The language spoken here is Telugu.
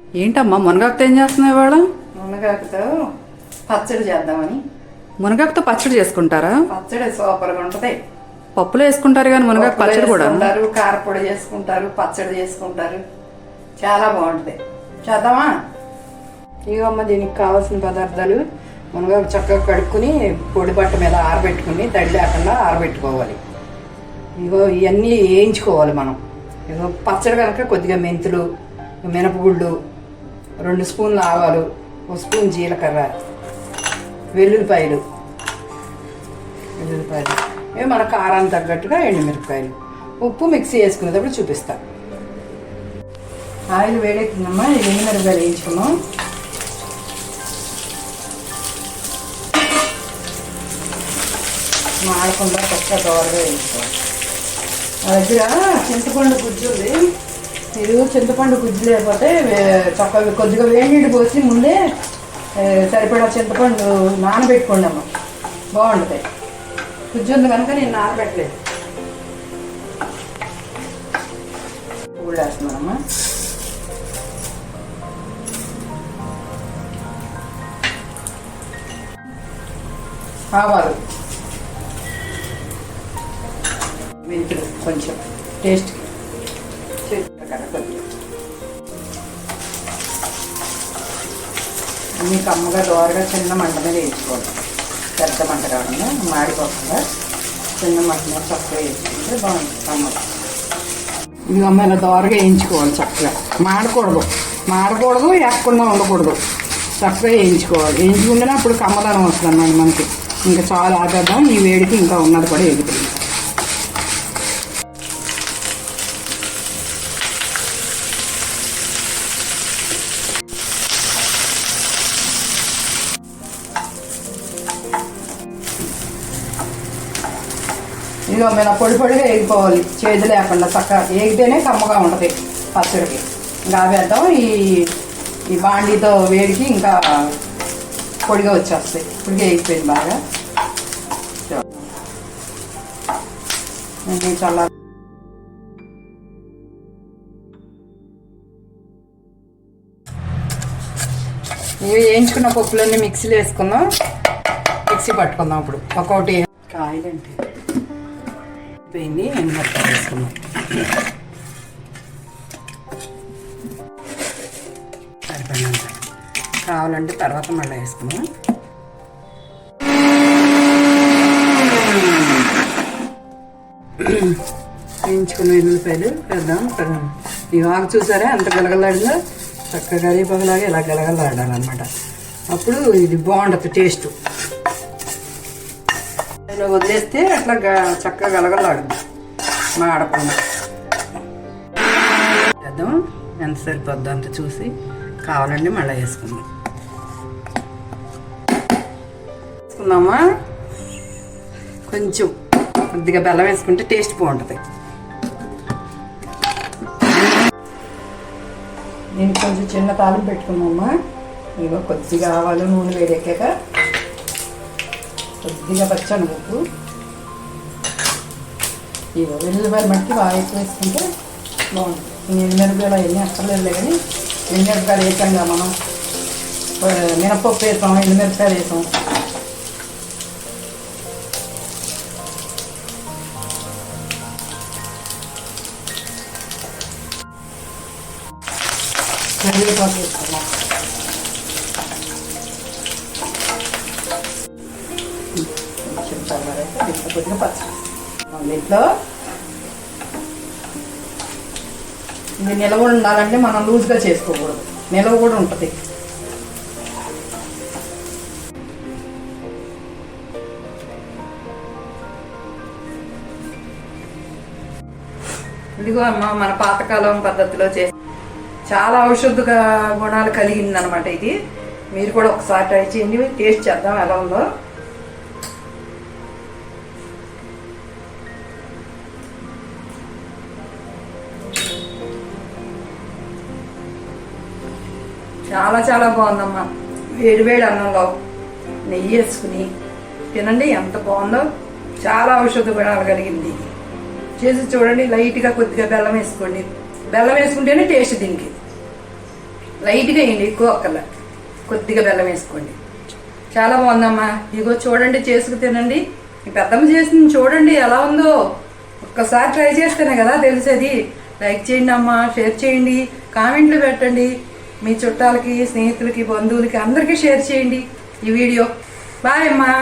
ఏంటమ్మా మునగాకుతో ఏం చేస్తున్నావు ఇవాళ? మునగాకుతో పచ్చడి చేద్దామని. మునగాకుతో పచ్చడి చేసుకుంటారా? పచ్చడి సూపర్గా ఉంటుంది. పప్పులో వేసుకుంటారు కానీ మునగాకు పచ్చడి కూడా కారపొడి చేసుకుంటారు పచ్చడి చేసుకుంటారు. చాలా బాగుంటుంది. చేద్దామా? ఇవమ్మ దీనికి కావాల్సిన పదార్థాలు మునగాకు చక్కగా కడుక్కుని పొడి బట్ట మీద ఆరబెట్టుకుని తడి లేకుండా ఆరబెట్టుకోవాలి. ఇగో ఇవన్నీ వేయించుకోవాలి మనం. ఇగో పచ్చడి కనుక కొద్దిగా మెంతులు మినపగుళ్ళు రెండు స్పూన్లు ఆవాలు ఒక స్పూన్ జీలకర్ర వెల్లుల్లిపాయలు. వెల్లుల్లిపాయలు. ఇవి మన కారానికి తగ్గట్టుగా ఎండుమిరపకాయలు ఉప్పు మిక్సీ వేసుకునేటప్పుడు చూపిస్తా. ఆయిల్ వేడెక్కిందమ్మా ఎండుమిరపకాయలు వేయించుకున్నాం మాడకుండా కొత్త దోరగా వేయించుకోవాలి. దగ్గర చింతపండు గుజ్జు ఉంది. ఇది చింతపండు గుజ్జు లేకపోతే చక్కగా కొద్దిగా వేడి నీళ్ళు పోసి ముందే సరిపడా చింతపండు నానబెట్టుకోండి అమ్మ. బాగుంటుంది. గుజ్జు ఉంది కనుక నేను నానబెట్టలేదు. ఊళ్ళు వేస్తున్నానమ్మా. ఆవాలు. మెంతులు కొంచెం. టేస్ట్ అన్ని కమ్మగా దోరగా చిన్న మంట మీద వేయించుకోవాలి పెద్ద మంట కాకుండా మాడిపోకుండా చిన్న మంట మీద చక్కగా వేయించుకుంటే బాగుంటుంది కమ్మగా ఇవి అమ్మ దోరగా వేయించుకోవాలి చక్కగా. మాడకూడదు. మాడకూడదు ఎక్కకుండా ఉండకూడదు. చక్కగా వేయించుకోవాలి. వేయించుకుంటేనే అప్పుడు కమ్మదనం వస్తుంది అన్నమాట మనకి. ఇంకా చాలా ఆపేద్దాం. ఈ వేడికి ఇంకా ఉన్నది కూడా ఎగుతుంది ఇదిగో మీద పొడి పొడిగా వేగిపోవాలి. చేదు లేకుండా చక్కగా వేగితేనే కమ్మగా ఉంటుంది పచ్చడికి. ఇంకా వేద్దాం ఈ ఈ బాండీతో వేడికి ఇంకా పొడిగా వచ్చేస్తాయి. పొడిగా వేగిపోయింది బాగా. చాలా ఇవి వేయించుకున్న పప్పులన్నీ మిక్సీలో వేసుకుందాం. మిక్సీ పట్టుకుందాం అప్పుడు ఒక్కొక్కటి కాయలంటే. అయిపోయింది ఎండుమిరపకాయ వేసుకున్నాం కావాలంటే తర్వాత మళ్ళీ వేసుకున్నాం వేయించుకున్న ఎల్లుల్లిపాయలు వేద్దాం పెడదాం. ఈ ఆకు చూసారా? ఎంత గలగలాడిందో? చక్కగా కరివేపాకులాగా ఇలా గలగలాడాలన్నమాట. అప్పుడు ఇది బాగుంటుంది టేస్ట్ ఇలా వదిలేస్తే అట్లా గ- చక్కగా గలగలాడుద్ది మాడకుండా వేద్దాం ఎంత సరిపోద్దో అంత చూసి కావాలండి మళ్ళీ వేసుకుందాం. వేసుకుందామా? కొంచెం కొద్దిగా బెల్లం వేసుకుంటే టేస్ట్ బాగుంటుంది. దీనికి కొంచెం చిన్న తాళం పెట్టుకున్నామా ఇగో కొద్దిగా ఆవాలు నూనె వేడెక్కాక కొద్దిగా పచ్చని ఉప్పు ఇగో వెల్లుల్లిపాయలు మట్టి బాగా ఎక్కువ వేసుకుంటే బాగుంటుంది నేను మిరపకాయలు అవన్నీ అక్కర్లేదు కానీ ఎండుమిరపకాయలు వేసాంగా మనం ఆ, మినపప్పు వేసాం ఎండుమిరపకాయలు వేసాం కరివేపాకు వేసుకున్నాం కొంచెం దీంట్లో కొద్దిగా పచ్చడి. దీంట్లో ఇది నిలవ ఉండాలంటే మనం లూజ్గా చేసుకోకూడదు. నిలవ కూడా ఉంటుంది. ఇదిగో అమ్మ మన పాతకాలం పద్ధతిలో చేసి చాలా ఔషధ గుణాలు కలిగింది అనమాట ఇది. మీరు కూడా ఒకసారి ట్రై చేయండి. టేస్ట్ చేద్దాం ఎలా ఉందో. చాలా చాలా బాగుందమ్మా. వేడి వేడి అన్నంలో నెయ్యి వేసుకుని తినండి ఎంత బాగుందో చాలా ఔషధ గుణాలు కలిగింది. ఇది చేసి చూడండి లైట్గా కొద్దిగా బెల్లం వేసుకోండి. బెల్లం వేసుకుంటేనే టేస్ట్ దీనికి. లైట్గా వేయండి ఎక్కువ ఒక్కల కొద్దిగా బెల్లం వేసుకోండి. చాలా బాగుందమ్మా. ఇగో చూడండి చేసుకు తినండి. మీ పెద్దమ్మ చేసింది చూడండి ఎలా ఉందో. ఒక్కసారి ట్రై చేస్తేనే కదా తెలిసేది. లైక్ చేయండి అమ్మా షేర్ చేయండి కామెంట్లు పెట్టండి. మీ చుట్టాలకి స్నేహితులకి బంధువులకి అందరికీ షేర్ చేయండి ఈ వీడియో. బాయ్ అమ్మా.